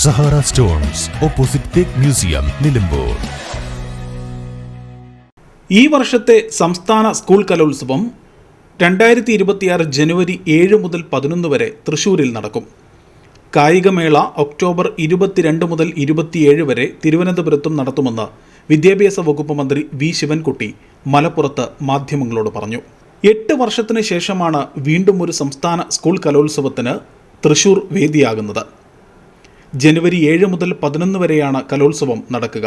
Sahara stones opposite teak museum Nilambur. ഈ വർഷത്തെ സംസ്ഥാന സ്കൂൾ കലോത്സവം രണ്ടായിരത്തി ഇരുപത്തിയാറ് ജനുവരി ഏഴ് മുതൽ പതിനൊന്ന് വരെ തൃശൂരിൽ നടക്കും. കായികമേള ഒക്ടോബർ ഇരുപത്തിരണ്ട് മുതൽ ഇരുപത്തിയേഴ് വരെ തിരുവനന്തപുരത്തും നടത്തുമെന്ന് വിദ്യാഭ്യാസ വകുപ്പ് മന്ത്രി വി. ശിവൻകുട്ടി മലപ്പുറത്ത് മാധ്യമങ്ങളോട് പറഞ്ഞു. എട്ട് വർഷത്തിന് ശേഷമാണ് വീണ്ടും ഒരു സംസ്ഥാന സ്കൂൾ കലോത്സവത്തിന് തൃശൂർ വേദിയാകുന്നത്. ജനുവരി ഏഴ് മുതൽ പതിനൊന്ന് വരെയാണ് കലോത്സവം നടക്കുക.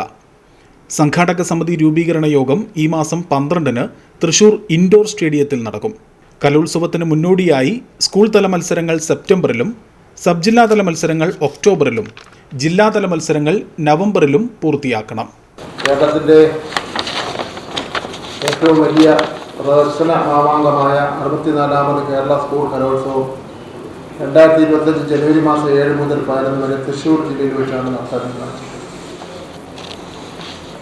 സംഘാടക സമിതി രൂപീകരണ യോഗം ഈ മാസം പന്ത്രണ്ടിന് തൃശൂർ ഇൻഡോർ സ്റ്റേഡിയത്തിൽ നടക്കും. കലോത്സവത്തിന് മുന്നോടിയായി സ്കൂൾ തല മത്സരങ്ങൾ സെപ്റ്റംബറിലും സബ് ജില്ലാതല മത്സരങ്ങൾ ഒക്ടോബറിലും ജില്ലാതല മത്സരങ്ങൾ നവംബറിലും പൂർത്തിയാക്കണം. കേരളത്തിന്റെ ഏറ്റവും വലിയ പ്രദർശന മാമാങ്കമായ അറുപത്തിനാലാമത് കേരള സ്കൂൾ കലോത്സവം രണ്ടായിരത്തി ഇരുപത്തഞ്ച് ജനുവരി മാസം ഏഴ് മുതൽ പതിനൊന്ന് വരെ തൃശ്ശൂർ ജില്ലയിൽ വെച്ചാണ് നടത്തുന്നത്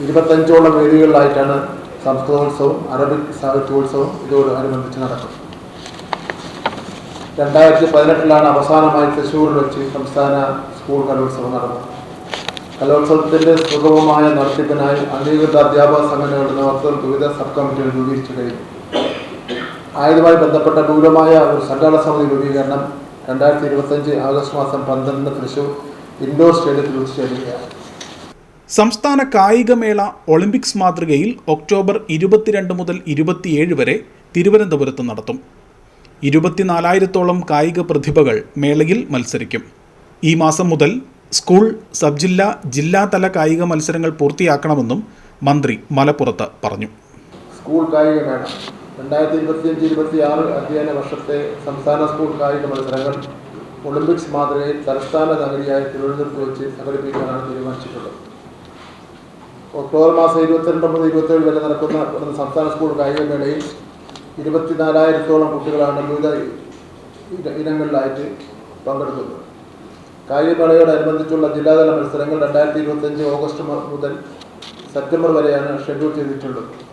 ഇരുപത്തഞ്ചോളം വേദികളിലായിട്ടാണ് സംസ്കൃതോത്സവം അറബിക് സാഹിത്യോത്സവം ഇതോടനുബന്ധിച്ച് നടക്കുന്നത്. രണ്ടായിരത്തി പതിനെട്ടിലാണ് അവസാനമായി തൃശ്ശൂരിൽ വെച്ച് സംസ്ഥാന സ്കൂൾ കലോത്സവം നടന്നത്. കലോത്സവത്തിന്റെ സുഗമമായ നടത്തിപ്പിനായി അംഗീകൃത അധ്യാപക സംഘടനകളുടെ നേതൃത്വം വിവിധ സബ് കമ്മിറ്റികൾ രൂപീകരിച്ചു കഴിഞ്ഞു. ആയതുമായി ബന്ധപ്പെട്ട വിപുലമായ ഒരു സംഘാടന സമിതി രൂപീകരണം രണ്ടായിരത്തി ഇരുപത്തഞ്ച് ആഗസ്റ്റ് മാസം പന്ത്രണ്ടിന് തൃശൂർ ഇൻഡോർ സ്റ്റേഡിയത്തിൽ വെച്ച് ചേരുകയാണ് സംസ്ഥാന കായികമേള ഒളിമ്പിക്സ് മാതൃകയിൽ ഒക്ടോബർ ഇരുപത്തിരണ്ട് മുതൽ ഇരുപത്തിയേഴ് വരെ തിരുവനന്തപുരത്ത് നടത്തും. ഇരുപത്തിനാലായിരത്തോളം കായിക പ്രതിഭകൾ മേളയിൽ മത്സരിക്കും. ഈ മാസം മുതൽ സ്കൂൾ സബ് ജില്ലാ ജില്ലാതല കായിക മത്സരങ്ങൾ പൂർത്തിയാക്കണമെന്നും മന്ത്രി മലപ്പുറത്ത് പറഞ്ഞു. സ്കൂൾ കായികമേള രണ്ടായിരത്തി ഇരുപത്തിയഞ്ച് ഇരുപത്തി ആറ് അധ്യയന വർഷത്തെ സംസ്ഥാന സ്കൂൾ കായിക മത്സരങ്ങൾ ഒളിമ്പിക്സ് മാതൃകയിൽ തലസ്ഥാന നഗരിയായ തിരുവനന്തപുരത്ത് വെച്ച് സംഘടിപ്പിക്കാനാണ് തീരുമാനിച്ചിട്ടുള്ളത്. ഒക്ടോബർ മാസം ഇരുപത്തിരണ്ട് മുതൽ ഇരുപത്തേഴ് വരെ നടക്കുന്ന സംസ്ഥാന സ്കൂൾ കായികമേളയിൽ ഇരുപത്തിനാലായിരത്തോളം കുട്ടികളാണ് വിവിധ ഇന- ഇനങ്ങളിലായിട്ട് പങ്കെടുക്കുന്നത്. കായികമേളയോടനുബന്ധിച്ചുള്ള ജില്ലാതല മത്സരങ്ങൾ രണ്ടായിരത്തി ഇരുപത്തഞ്ച് ഓഗസ്റ്റ് മുതൽ സെപ്റ്റംബർ വരെയാണ് ഷെഡ്യൂൾ ചെയ്തിട്ടുള്ളത്.